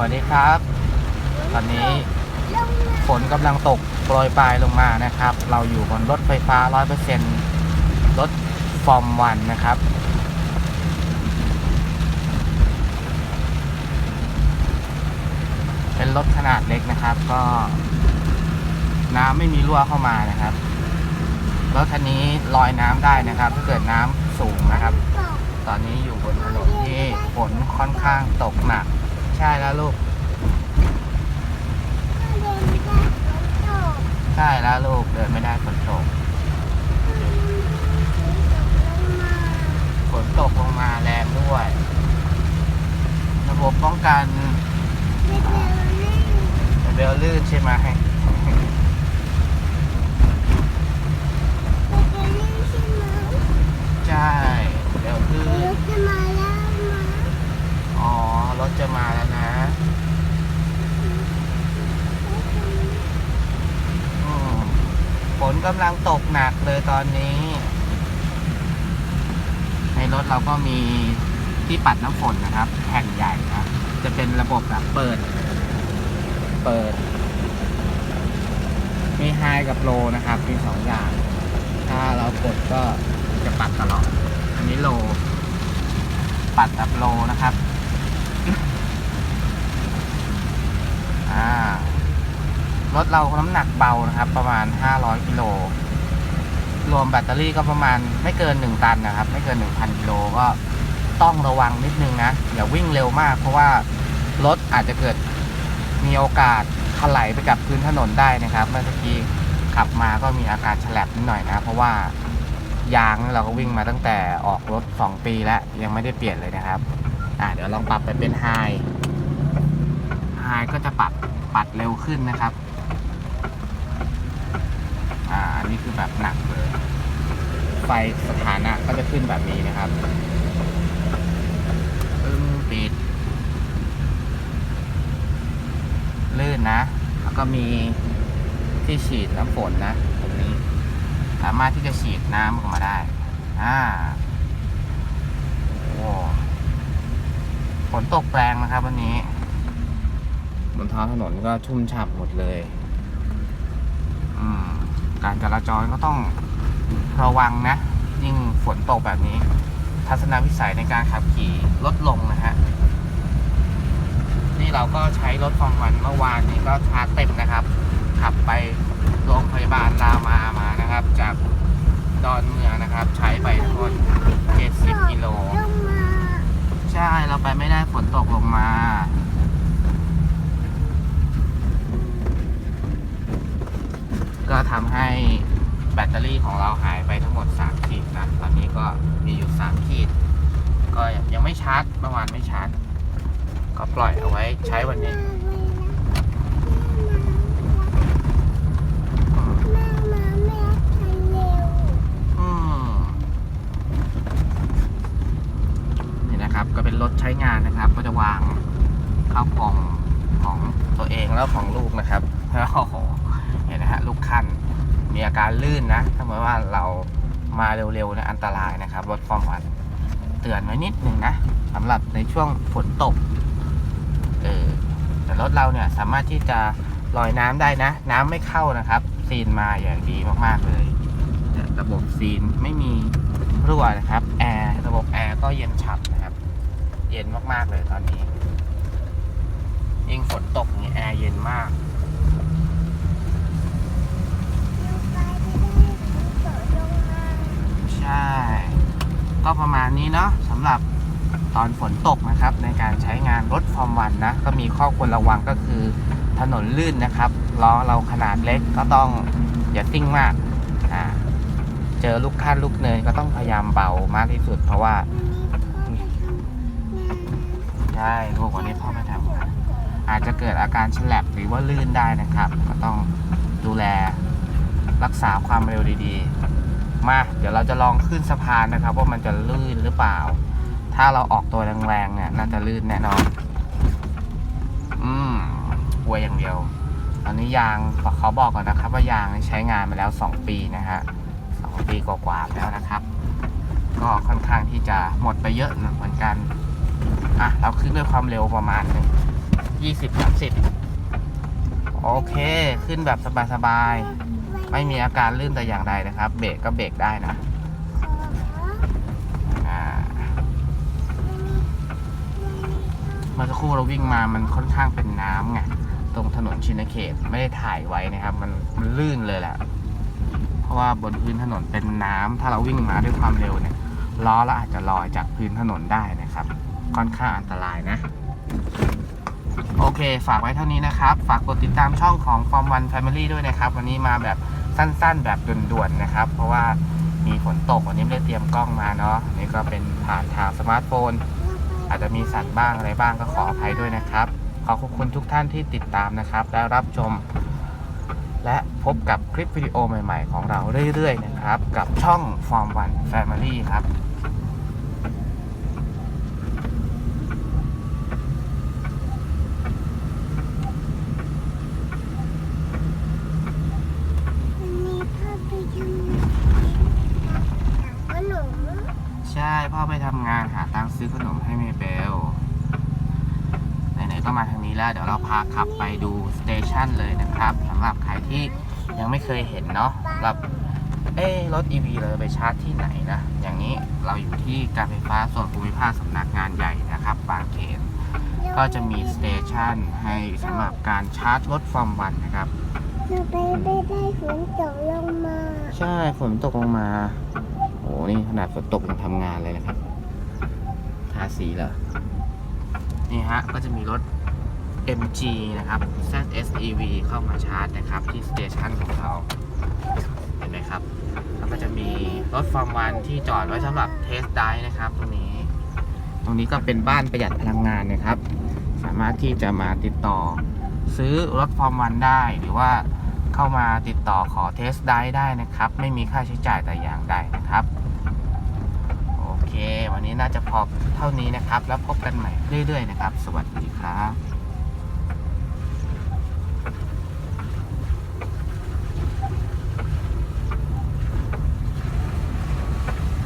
วัสดีครับ ตอนนี้ฝนกำลังตกโปรยปลายลงมานะครับ เราอยู่บนรถไฟฟ้า 100%รถฟอร์มวันนะครับ เป็นรถขนาดเล็กนะครับ ก็น้ำไม่มีรั่วเข้ามานะครับรถคันนี้ลอยน้ำได้นะครับ ถ้าเกิดน้ำสูงนะครับ ตอนนี้อยู่บนถนนที่ฝนค่อนข้างตกหนัก ใช่แล้วลูก ใช่แล้วลูก เดินไม่ได้ฝนตก ฝนตกลงมาแรงด้วย ระบบป้องกันเบลลื่นใช่ไหมใช่เบลลื่นอ๋อ รถจะมาแล้วนะอืมฝน กำลังตกหนักเลยตอนนี้ ในรถเราก็มีที่ปัดน้ำฝนนะครับแผ่นใหญ่นะจะเป็นระบบแบบเปิด เปิด มีไฮกับโลนะครับ มีสองอย่าง ถ้าเรากดก็จะปัดตลอด อันนี้โล ปัดแบบโลนะครับ อ่า รถเราน้ำหนักเบานะครับ ประมาณ 500กิโลรวมแบตเตอรี่ก็ประมาณไม่เกิน 1 ตันนะครับ ไม่เกิน 1,000กิโลก็ต้องระวังนิดนึงนะอย่าวิ่งเร็วมาก เพราะว่ารถอาจจะเกิดมีโอกาสถลายไปกับพื้นถนนได้นะครับ เมื่อกี้ขับมาก็มีอาการฉลับนิดหน่อยนะ เพราะว่ายางเราก็วิ่งมาตั้งแต่ออกรถ 2 ปีแล้วยังไม่ได้เปลี่ยนเลยนะครับอ่าเดี๋ยวลองปรับไปเป็นไฮไฮก็จะปรับปัดเร็วขึ้นนะครับ อ่าอันนี้คือ แบบหนักเลยไฟสถานะก็จะขึ้นแบบนี้นะครับปึ้งปิด ลื่นนะ แล้วก็มีที่ฉีดน้ำฝนนะ ตรงนี้ สามารถที่จะฉีดน้ำออกมาได้ อ่าโอ้ฝนตกแรงนะครับวันนี้ บนท้องถนนก็ชุ่มฉ่ำหมดเลย อืม การจราจรก็ต้องระวังนะ ยิ่งฝนตกแบบนี้ ทัศนวิสัยในการขับขี่ลดลงนะฮะ นี่เราก็ใช้รถฟอร์มวันเมื่อวานนี้ก็ชาร์จเต็มนะครับ ขับไปโรงพยาบาลรามามานะครับ จากดอนเมืองนะครับ ใช้ไปทั้งหมด70กิโล ใช่ เราไปไม่ได้ฝนตกลงมา ก็ ทำให้แบตเตอรี่ของเราหายไปทั้งหมด 3 ขีดนะ ตอนนี้ก็มีอยู่ 3 ขีด ก็ยังไม่ชาร์จเมื่อวานไม่ชาร์จ ก็ปล่อยเอาไว้ใช้วันนี้นี่นะครับก็เป็นรถใช้งานนะครับ ก็จะวางเข้ากล่องของตัวเองแล้วของลูกนะครับโอ้โหเห็นนะฮะลูกคัน มีอาการลื่นนะ ถ้าเมื่อว่าเรามาเร็วๆนะอันตรายนะครับรถฟอร์มวันเตือนไว้นิดหนึ่งนะสำหรับในช่วงฝนตกเออแต่รถเราเนี่ยสามารถที่จะลอยน้ำได้นะ น้ำไม่เข้านะครับ ซีนมาอย่างดีมากๆเลยเนี่ยระบบซีนไม่มีรั่วนะครับแอร์ระบบแอร์ก็เย็นฉ่ำนะครับ เย็นมากๆเลยตอนนี้ยิ่งฝนตกนี่แอร์เย็นมาก ใช่ ก็ประมาณนี้เนาะสำหรับตอนฝนตกนะครับ ในการใช้งานรถฟอร์มวันนะ ก็มีข้อควรระวังก็คือถนนลื่นนะครับล้อเราขนาดเล็กก็ต้องอย่าซิ่งมากอ่าเจอลูกขั้นลูกเนินก็ต้องพยายามเบามากที่สุด เพราะว่าใช่ลูกวันนี้พ่อไม่ทำนอาจจะเกิดอาการฉลับหรือว่าลื่นได้นะครับ ก็ต้องดูแลรักษาความเร็วดีๆ มา เดี๋ยวเราจะลองขึ้นสะพานนะครับ ว่ามันจะลื่นหรือเปล่า ถ้าเราออกตัวแรงๆเนี่ยน่าจะลื่นแน่นอน อืมกลัวอย่างเดียวตอนนี้ยางเขาบอกก่อนนะครับ ว่ายางใช้งานมาแล้ว 2 ปีนะฮะสองปีกว่าๆแล้วนะครับ ก็ค่อนข้างที่จะหมดไปเยอะเหมือนกันอะเราขึ้นด้วยความเร็วประมาณหนึ่งยี่สิบสามสิบโอเค ขึ้นแบบสบายๆ ไม่มีอาการลื่นแต่อย่างใดนะครับ เบรกก็เบรกได้นะเมื่อสักครู่เราวิ่งมามันค่อนข้างเป็นน้ำไงตรงถนนชินเขตไม่ได้ถ่ายไว้นะครับ มันมันลื่นเลยแหละเพราะว่าบนพื้นถนนเป็นน้ำถ้าเราวิ่งมาด้วยความเร็วเนี่ยล้อเราอาจจะลอยจากพื้นถนนได้นะครับ ค่อนข้างอันตรายนะ โอเค ฝากไว้เท่านี้นะครับ ฝากกดติดตามช่องของ Form One Family ด้วยนะครับ วันนี้มาแบบ สั้นๆ แบบด่วนๆนะครับ เพราะว่ามีฝนตกวันนี้ไม่ได้เตรียมกล้องมาเนาะนี่ก็เป็นผ่านทางสมาร์ทโฟน อาจจะมีสั่นบ้างอะไรบ้างก็ขออภัยด้วยนะครับ ขอขอบคุณทุกท่านที่ติดตามนะครับและรับชม และพบกับคลิปวิดีโอใหม่ ๆ ของเราเรื่อยๆนะครับ กับช่อง Form One Family ครับ วันนี้พ่อไปทำงานขนม ใช่ พ่อไปทำงานหาตังค์ซื้อขนมให้เมเบลไหนๆก็มาทางนี้แล้ว เดี๋ยวเราพาขับไปดูสเตชันเลยนะครับสำหรับใครที่ยังไม่เคยเห็นเนาะสำหรับเอ้รถ EV เราจะไปชาร์จที่ไหนนะ อย่างนี้เราอยู่ที่การไฟฟ้าส่วนภูมิภาคสำนักงานใหญ่นะครับบางเขนก็จะมีสเตชันให้สำหรับการชาร์จรถฟอร์มวันนะครับเราไปได้ได้ฝนตกลงมา ใช่ฝนตกลงมาโอ้ นี่ขนาดฝนตกยังทำงานเลยนะครับ ทาสีเหรอ นี่ฮะ ก็จะมีรถ MG นะครับ ZSEV เข้ามาชาร์จนะครับ ที่สเตชันของเขา เห็นไหมครับ แล้วก็จะมีรถฟอร์มวันที่จอดไว้สำหรับเทสได้นะครับ ตรงนี้ ตรงนี้ก็เป็นบ้านประหยัดพลังงานนะครับ สามารถที่จะมาติดต่อ ซื้อรถฟอร์มวันได้หรือว่าเข้ามาติดต่อขอเทสได้ได้นะครับ ไม่มีค่าใช้จ่ายแต่อย่างใดนะครับ วันนี้น่าจะพอเท่านี้นะครับ แล้วพบกันใหม่เรื่อยๆนะครับ สวัสดีครับ